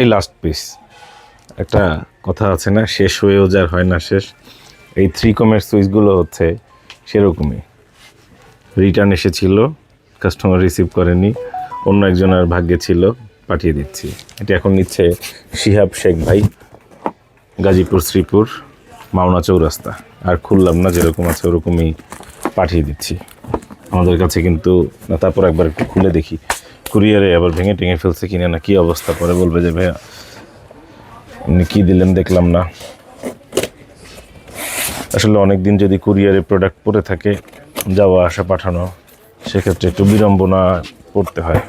এই last piece একটা কথা আছে না শেষ হয়েও যার হয় না শেষ। এই থ্রি কমের সুইচগুলো হচ্ছে সেরকমই। রিটার্ন এসেছিল কাস্টমার রিসিভ করেনি অন্য একজনের ভাগ্যে ছিল পাঠিয়ে দিচ্ছি। এটা এখন নিচ্ছে শিহাব শেখ ভাই গাজীপুর শ্রীপুর মাওনা চৌরাস্তা। আর খুললাম না যেরকম আছে ওরকমই পাঠিয়ে দিচ্ছি। আমাদের কাছে কিন্তু না তারপর একবার একটু খুলে দেখি। কুরিয়ারে আবার ভেঙে টেঙে ফেলছে কিনে না কি অবস্থা? পরে বলবে যে, ভাইয়া, আপনি কী দিলেন? দেখলাম না। আসলে অনেক দিন যদি কুরিয়ারে প্রোডাক্ট পড়ে থাকে, যাওয়া, আসা, পাঠানো, সেক্ষেত্রে একটু বিড়ম্বনা পড়তে হয়।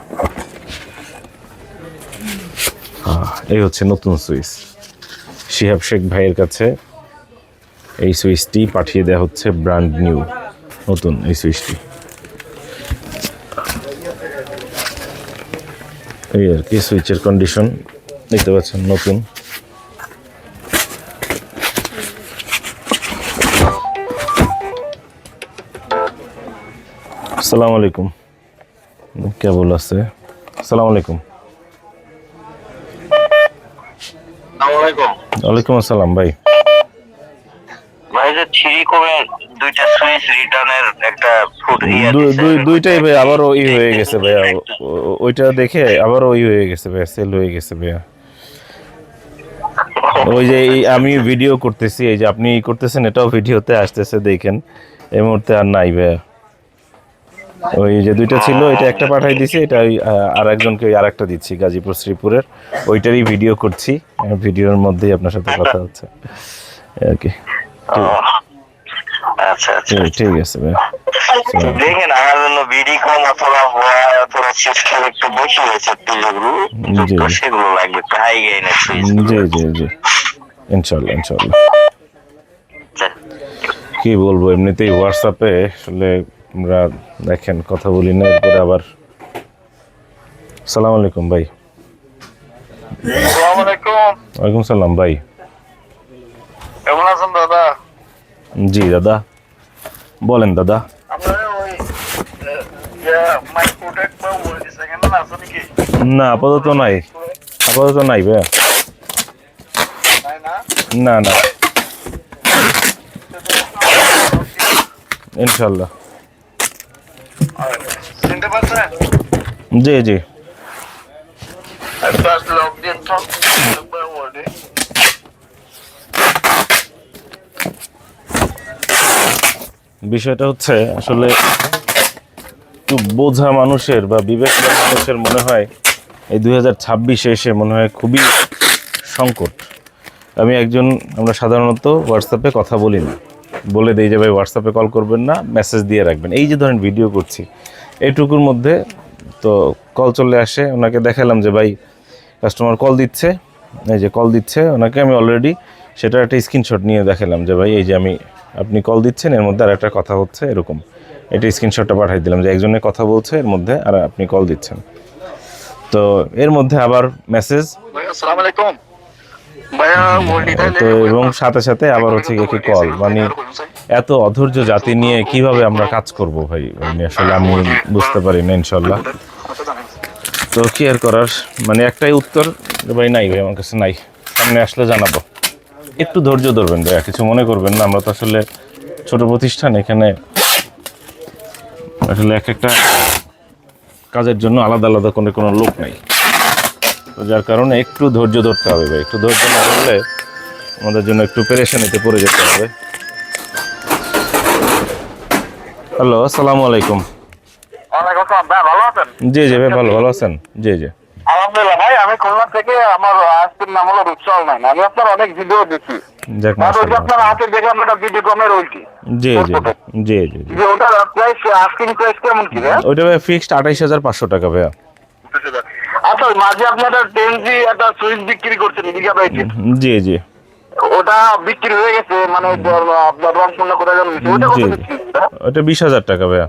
এই হচ্ছে নতুন সুইচ। শিহাব শেখ ভাইয়ের কাছে এই সুইচটি পাঠিয়ে দেওয়া হচ্ছে ব্র্যান্ড নিউ, নতুন এই সুইচটি। এই আর কি সুইচের কন্ডিশন দেখতে পাচ্ছেন নতুন। আসসালামু আলাইকুম। কেবল আছে? আসসালামু আলাইকুম। ওয়ালাইকুম আসসালাম ভাই। ভাই যে থ্রি কমের দুইটা সুইচ রিটার্নের একটা ফুড দুই- দুই দুইটাই ভাই আবারও ই হয়ে গেছে ভাইয়া। ওইটা দেখে আবারও ই হয়ে গেছে ভাইয়া সেল হয়ে গেছে ভাইয়া। ওই যে আমি ভিডিও করতেছি এই যে আপনি করতেছেন এটাও ভিডিওতে আসতেছে দেখেন। এই মুহূর্তে আর নাই ভাইয়া। ওই যে দুইটা ছিল এটা একটা পাঠাই দিছি এটা ওই আর একজনকে ওই আরেকটা দিচ্ছি গাজীপুর শ্রীপুরের। ওইটারই ভিডিও করছি ভিডিওর মধ্যেই আপনার সাথে কথা হচ্ছে। আর কি আচ্ছা আচ্ছা ঠিক- ঠিক আছে ভাইয়া দেখেন আমার জন্য বিডি কম অথবা অথবা একটু বেশি হয়েছে পিলগুলো সেগুলো লাগবে গেইনের জি জি জি। ইনশাল্লাহ ইনশাল্লাহ। কি বলব এমনিতেই হোয়াটসঅ্যাপে আসলে আমরা দেখেন কথা বলি না এরপরে আবার সালাম আলাইকুম ভাই। ওয়ালাইকুম সালাম ভাই। কেমন আছেন দাদা? জি দাদা। বলেন দাদা। না আপাতত নাই। আপাতত নাই ভাই না? না না। ইনশাল্লাহ। জি জি। বিষয়টা হচ্ছে আসলে একটু বোঝা মানুষের বা বিবেকবান মানুষের মনে হয় এই দুই হাজার ছাব্বিশে এসে মনে হয় খুবই সংকট। আমি একজন, আমরা সাধারণত হোয়াটসঅ্যাপে কথা বলি না। বলে দিই যে, ভাই হোয়াটসঅ্যাপে কল করবেন না মেসেজ দিয়ে রাখবেন। এই যে ধরেন ভিডিও করছি, এইটুকুর মধ্যে তো কল চলে আসে। ওনাকে দেখালাম যে, ভাই কাস্টমার কল দিচ্ছে। এই যে কল দিচ্ছে। ওনাকে আমি অলরেডি সেটা একটা স্ক্রিনশট নিয়ে দেখালাম যে, ভাই, এই যে আমি আপনি কল দিচ্ছেন এর মধ্যে আর একটা কথা হচ্ছে এরকম। এটা স্ক্রিনশটটা পাঠাই দিলাম যে একজনে কথা বলছে এর মধ্যে আর আপনি কল দিচ্ছেন। তো এর মধ্যে আবার মেসেজ তো এবং সাথে সাথে আবার হচ্ছে কি কল মানে এত অধৈর্য জাতি নিয়ে কীভাবে আমরা কাজ করব ভাই? মানে আসলে আমি বুঝতে পারি না ইনশাল্লাহ তো কি আর করার? মানে একটাই উত্তর ভাই নাই ভাই আমার কাছে নাই। সামনে আসলে জানাব। একটু ধৈর্য ধরবেন ভাইয়া কিছু মনে করবেন না। আমরা তো আসলে ছোট প্রতিষ্ঠান এখানে আসলে এক একটা কাজের জন্য আলাদা আলাদা কোনো কোনো লোক নাই। তো যার কারণে একটু ধৈর্য ধরতে হবে ভাই একটু ধৈর্য না ধরলে আমাদের জন্য একটু পেরেশানিতে পড়ে যেতে হবে। হ্যালো আসসালামু আলাইকুম। জি জি ভাই ভালো ভালো আছেন। জি জি। আলহামদুলিল্লাহ ভাই আমি খুলনা থেকে আজকের নাম হলো রুৎসল নাইন। আমি আপনার অনেক ভিডিও দেখি। আপনার হাতে দেখলাম একটা ভিডিও কমের ওইটি জি জি জি জি জি। যে ওটার প্রাইস আস্কিং প্রাইস কেমন কি ভাই ফিক্সড আঠাইশ হাজার পাঁচশো টাকা ভাইয়া। আচ্ছা ওই মাঝে আপনি একটা টেন জি একটা সুইচ বিক্রি করছেন গিগাবাইট জি জি। ওটা বিক্রি হয়ে গেছে মানে আপনার রং পূর্ণ করে জন্য। ওটা বিশ হাজার টাকা ভাইয়া।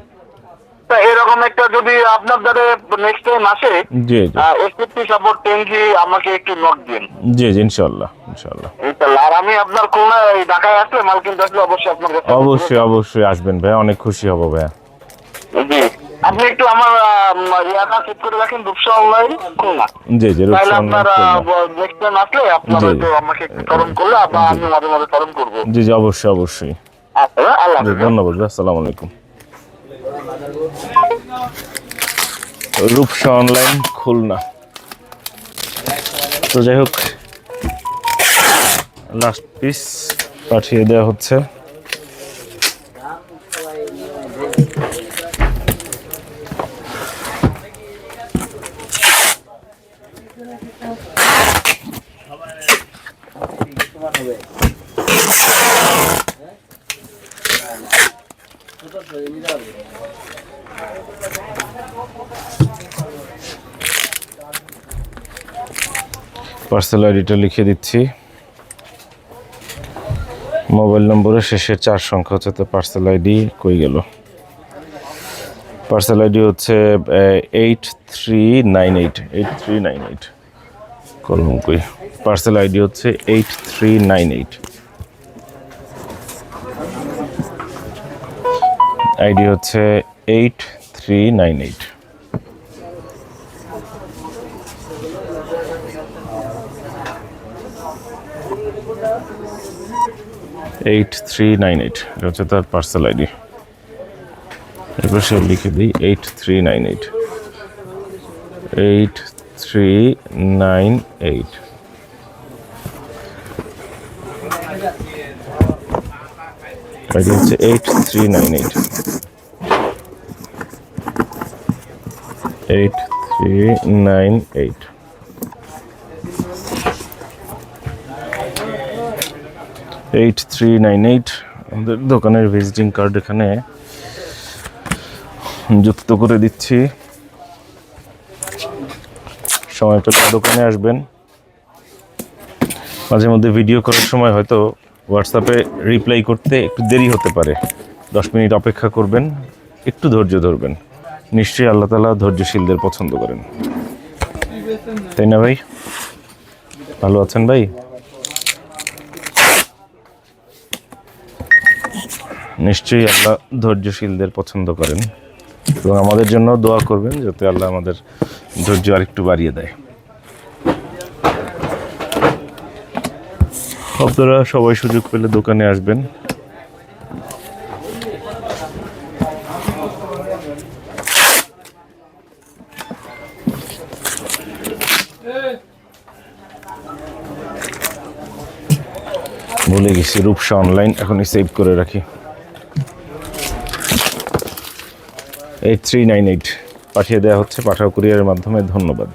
তা এরকম একটা যদি আপনার দ্বারা নেক্সট টাইম আসে জি জি। সাপোর্ট টেন জি আমাকে একটু নক দিন জি জি ইনশাল্লাহ ইনশাল্লাহ ইনশাল্লাহ আর আমি আপনার ঢাকায় আসলে মাল কিনতে আসলে অবশ্যই আপনার কাছে অবশ্যই অবশ্যই আসবেন ভাইয়া অনেক খুশি হব ভাইয়া। জি। আপনি একটু আমার ইয়াটা চেক করে রাখেন রূপসা অনলাইন খুলনা। জি জি রূপসা আপনার নেক্সট টাইম আসলে আপনারা। একটু আমাকে একটু স্মরণ করলে আমি মাঝে মাঝে স্মরণ করব। জি জি অবশ্যই অবশ্যই। আচ্ছা আল্লাহ ধন্যবাদ ভাই, আসসালামু আলাইকুম। রূপসা অনলাইন খুলনা। তো যাই হোক লাস্ট পিস পাঠিয়ে দেওয়া হচ্ছে। পার্সেল আইডিটা লিখে দিচ্ছি। মোবাইল নম্বরের শেষের চার সংখ্যা হচ্ছে, তো পার্সেল আইডি কই গেল? পার্সেল আইডি হচ্ছে eight three nine eight eight three nine eight কলম কই? পার্সেল আইডি হচ্ছে eight three nine eight ID হচ্ছে eight three nine eight eight three nine eight এটা হচ্ছে তার পার্সেল আইডি এরপর সে লিখে দিই eight three nine eight eight three nine eight ID হচ্ছে eight three nine eight eight three nine eight eight three nine eight আমাদের দোকানের ভিজিটিং কার্ড এখানে যুক্ত করে দিচ্ছি। সময় পেলে দোকানে আসবেন। মাঝে মধ্যে ভিডিও করার সময় হয়তো হোয়াটসঅ্যাপে রিপ্লাই করতে একটু দেরি হতে পারে। দশ মিনিট অপেক্ষা করবেন, একটু ধৈর্য ধরবেন। নিশ্চয়ই আল্লাহ তালা ধৈর্যশীলদের পছন্দ করেন। তাই না ভাই? ভালো আছেন ভাই? নিশ্চয়ই আল্লাহ ধৈর্যশীলদের পছন্দ করেন। এবং আমাদের জন্য দোয়া করবেন যাতে আল্লাহ আমাদের ধৈর্য আরেকটু বাড়িয়ে দেয়। আপনারা সবাই সুযোগ পেলে দোকানে আসবেন। ভুলে গেছি, রূপসা অনলাইন এখনই সেভ করে রাখি। এইট থ্রি নাইন এইট পাঠিয়ে দেওয়া হচ্ছে পাঠাও কুরিয়ারের মাধ্যমে ধন্যবাদ।